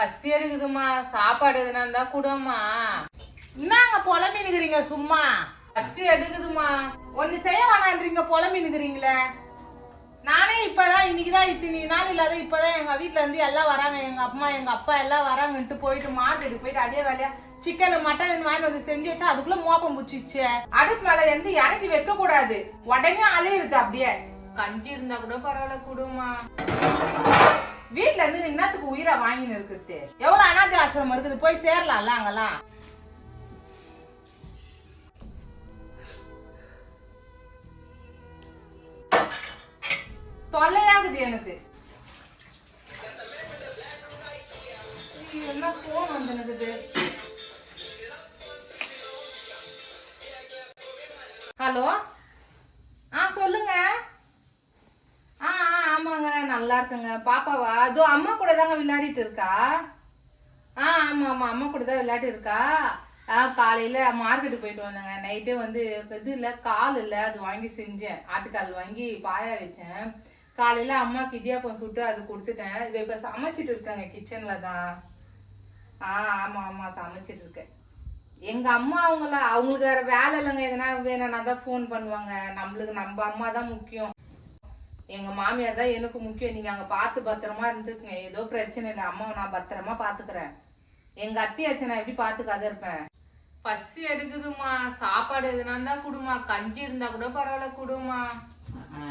பசி எடுக்குதுமா சாப்பாடு எதுனா இருந்தா கூடமா என்னங்க புலம்பினுக்கிறீங்க சும்மா. பசி எடுக்குதுமா ஒன்னு செய்ய வேணான்றீங்க புலம்பினுக்கிறீங்களே நானே இப்பதான் இன்னைக்குதான் இத்தனை நாள் இல்லாத இப்பதான் எங்க வீட்ல இருந்து எல்லாம் வராங்க. எங்க அம்மா எங்க அப்பா எல்லாம் வராங்கன்ட்டு போயிட்டு மார்க்கெட்டுக்கு போயிட்டு அதே வேலையா சிக்கன் மட்டன் வாங்கிட்டு வந்து செஞ்சு வச்சா அதுக்குள்ள மோப்பம் புச்சிச்சு அடுப்பு மேல இருந்து இறக்கி வைக்க கூடாது உடனே அலையுது அப்படியே. கஞ்சி இருந்தா கூட பரவாயில்ல கூடுமா வீட்ல இருந்து நீ என்னத்துக்கு உயிரை வாங்கின்னு இருக்குது? எவ்வளவு அனாதி ஆசிரமம் இருக்குது? போய் சேரலாம்ல அங்கெல்லாம். தொல்லையாகுது எனக்கு. என்ன போன் வந்து ஹலோ ஆ சொல்லுங்க ஆ ஆ, ஆமாங்க நல்லா இருக்குங்க. பாப்பாவா? அதோ அம்மா கூட தாங்க விளையாடிட்டு இருக்கா? ஆ ஆமாம் ஆமாம் அம்மா கூட தான் விளையாட்டு இருக்கா? ஆ காலையில் மார்க்கெட்டுக்கு போயிட்டு வந்தேங்க. நைட்டே வந்து இது இல்லை கால் இல்லை. அது வாங்கி செஞ்சேன். ஆட்டுக்கால் வாங்கி பாயா வச்சேன். காலையில் அம்மாவுக்கு இடியாப்பம் சுட்டு அது கொடுத்துட்டேன். இதை இப்போ சமைச்சிட்டு இருக்காங்க கிச்சனில் தான். ஆ ஆமாம் ஆமாம் சமைச்சிட்டு இருக்கேன். எங்கள் அம்மா அவங்கள அவங்களுக்கு வேற வேலை இல்லைங்க. எதனா வேணும்னா தான் ஃபோன் பண்ணுவாங்க. நம்மளுக்கு நம்ம அம்மா தான் முக்கியம். எங்க மாமியார் தான் எனக்கு முக்கியம். நீங்க அங்க பார்த்து பத்திரமா இருந்துக்குங்க. ஏதோ பிரச்சனை இல்லை. அம்மாவை நான் பத்திரமா பாத்துக்கிறேன் எங்க அத்தியாச்சை நான் எப்படி பாத்துக்காத இருப்பேன்? பசி எடுக்குதுமா சாப்பாடு எதுனா தான் குடுமா கஞ்சி இருந்தா கூட பரவாயில்ல குடுமா ஆ,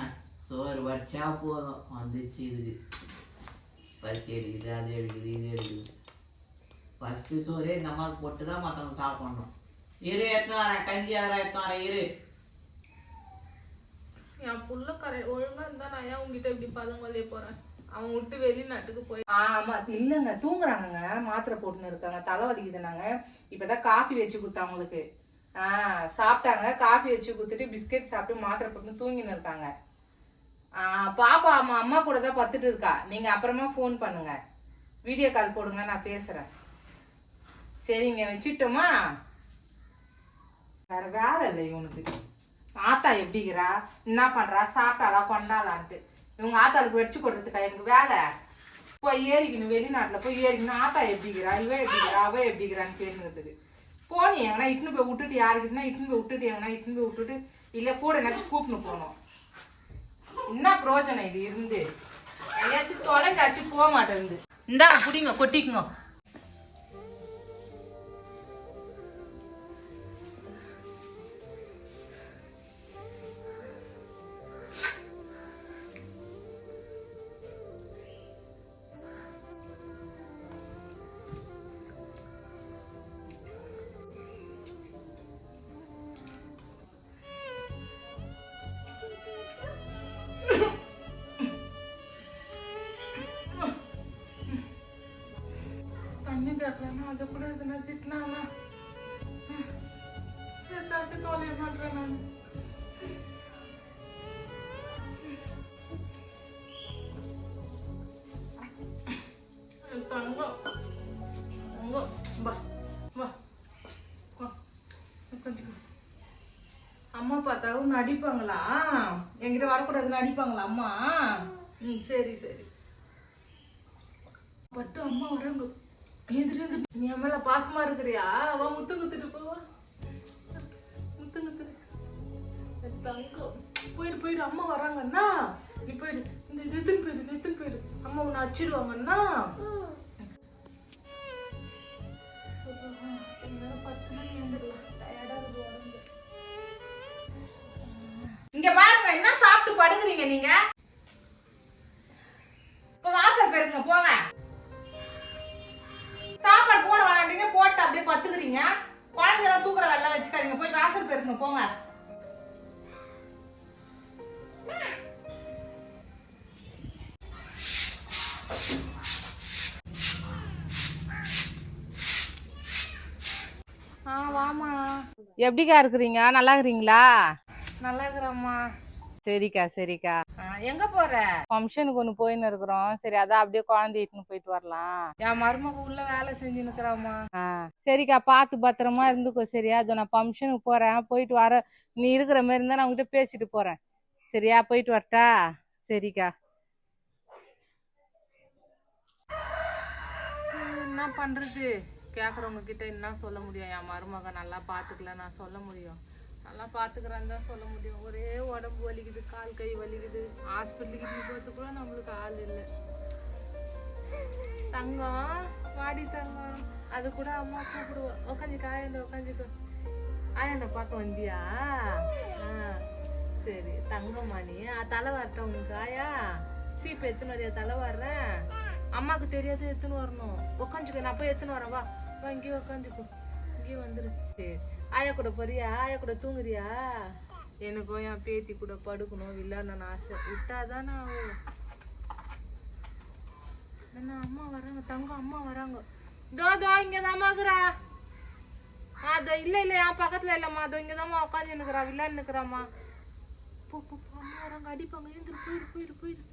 சோறு வச்சா போதும். வந்துச்சு இதுக்கு. பசி எடுக்குது அது எடுக்குது இது எடுக்குது. ஃபஸ்ட்டு சோறே இந்த அம்மாவுக்கு போட்டு தான் மற்றவங்க சாப்பிடணும். இரு எத்தனை வரேன் கஞ்சி அதெல்லாம் எத்தனை வரேன் இரு. என் புள்ள கரை ஒழுங்கா இருந்தா நான் ஏன் உங்ககிட்ட இப்படி பதங்கொல்லைய போறேன்? அவன் விட்டு வெளிநாட்டுக்கு போய் ஆ, ஆமா. இல்லைங்க. தூங்குறாங்கங்க. மாத்திரை போட்டுன்னு இருக்காங்க. தலை வலிக்குதுனாங்க இப்பதான் காஃபி வச்சு கொடுத்தேன் அவங்களுக்கு. ஆ சாப்பிட்டாங்க. காஃபி வச்சு கொடுத்துட்டு பிஸ்கெட் சாப்பிட்டு மாத்திரை போட்டு தூங்கின்னு இருக்காங்க. ஆஹ் பாப்பா அம்மா அம்மா கூட தான் பத்துட்டு இருக்கா. நீங்க அப்புறமா ஃபோன் பண்ணுங்க. வீடியோ கால் போடுங்க. நான் பேசுறேன். சரிங்க. வச்சுட்டோமா? வேற வேற இல்லை இவனுக்கு ஆத்தா எப்படிங்கிறா? என்ன பண்றா? சாப்பிட்டாளா? கொண்டாளான்ட்டு. இவங்க ஆத்தாளுக்கு வெடிச்சு கொடுறதுக்கா எனக்கு வேலை? போய் ஏறிக்கணும். வெளிநாட்டுல போய் ஏறிக்கணும். ஆத்தா எப்படிங்கிறா? இவ எப்படிங்கிறா? அவ எப்படிங்கிறான்னு கேட்டுக்கிறதுக்கு போனி எங்கன்னா இட்டுன்னு போய் விட்டுட்டு யாருக்கிட்டனா இட்டுன்னு போய் விட்டுட்டு எங்கன்னா இட்டுன்னு போய் விட்டுட்டு இல்ல கூட என்னாச்சும் கூப்பிட்டு போகணும் என்ன பிரயோஜனம் இது இருந்து? எங்கேயாச்சும் தொலைக்காச்சும் போக மாட்டேங்குது. இந்தா பிடிங்க கொட்டிக்குங்க. தண்ணி அது அதை கூட எதுனா திட்டினானா ஏதாச்சும் தோலைய மாட்டேன் நான். என் தங்கம் தங்கம் வா வா. வா கொஞ்சம் அம்மா பார்த்தாலும் நடிப்பாங்களா என்கிட்ட வரக்கூடாதுன்னு அடிப்பாங்களா அம்மா? ம் சரி சரி. பட்டு அம்மா வராங்க. நீ என் மேல பாசமா இருக்கிறியா? அவ முத்து குத்துட்டு போவா முத்து குத்துரு. தங்கம். போயிடு போயிடு. அம்மா வராங்கண்ணா நீ போயிடு. இந்த நித்துன்னு போயிடு நித்துன்னு போயிடு. அம்மா உன்னை அச்சிடுவாங்கன்னா பத்து இங்க பாருங்க என்ன சாப்பிட்டு படுக்குறீங்க நீங்க? பத்துக்கிறீங்க குழந்தையெல்லாம் தூக்குற வெள்ளம் வச்சுக்காதீங்க. போய் வாசல் பெருங்க போங்க. ஆ வாமா எப்படிக்கா இருக்கிறீங்க? நல்லா இருக்கிறீங்களா நல்லா இருக்கிறோம்மா சரிக்கா சரிக்கா. எங்க போற? ஃபங்க்ஷனுக்கு ஒன்று போயின்னு இருக்கிறோம். சரி அதான் அப்படியே குழந்தை இட்டுன்னு போயிட்டு வரலாம். என் மருமக உள்ள வேலை செஞ்சு நிற்கிறாம்மா ஆ சரிக்கா பார்த்து பத்திரமா இருந்துக்கோ சரியா? அதோ நான் ஃபங்க்ஷனுக்கு போறேன். போயிட்டு வர நீ இருக்கிற மாதிரி இருந்தா நான் உங்ககிட்ட பேசிட்டு போறேன். சரியா? போயிட்டு வரட்டா? சரிக்கா. பண்றது? கேக்குறவங்க கிட்ட என்ன சொல்ல முடியும்? என் மருமக நல்லா பாத்துக்கல நான் சொல்ல முடியும். நல்லா பாத்துக்கிறேன்னு தான் சொல்ல முடியும். ஒரே உடம்பு வலிக்குது கால் கை வலிக்குது ஹாஸ்பிட்டலுக்கு இப்படி போகிறது கூட நம்மளுக்கு ஆள் இல்லை. தங்கம் வாடி தங்கம் அது கூட அம்மா கூப்பிடுவோம் உக்காஞ்சிக்க ஆயண்ட உக்காஞ்சிக்கோ ஆயண்ட பார்க்க வந்தியா? ஆ சரி தங்கம்மா நீ. தலை வரட்ட உனக்கு ஆயா. சீப்பு எத்தனை வரையா தலை வர்றேன் அம்மாவுக்கு தெரியாது எத்தனை வரணும். உக்காந்துக்கோ நான் போய் எத்தனை வரேன் வா இங்கேயே உக்காந்துக்கோ. இங்கேயே வந்துரு. சரி. ஆயா கூட போறியா? ஆயா கூட தூங்குறியா? எனக்கும் என் பேத்தி கூட படுக்கணும் விளையாடணும்னு ஆசை. விட்டாதான் நான் என்ன அம்மா வராங்க. தங்கம் அம்மா வராங்க. தோ தோ இங்க தாமாக்குறா அதோ இல்ல இல்ல என் பக்கத்துல இல்லம்மா. அதோ இங்க தாம்மா உட்காந்து நிக்கிறா விளையாண்டு நிக்கிறாம்மா. போ போ அம்மா வராங்க. அடிப்பாங்க. எழுந்துரு போயிரு போயிரு போயிரு.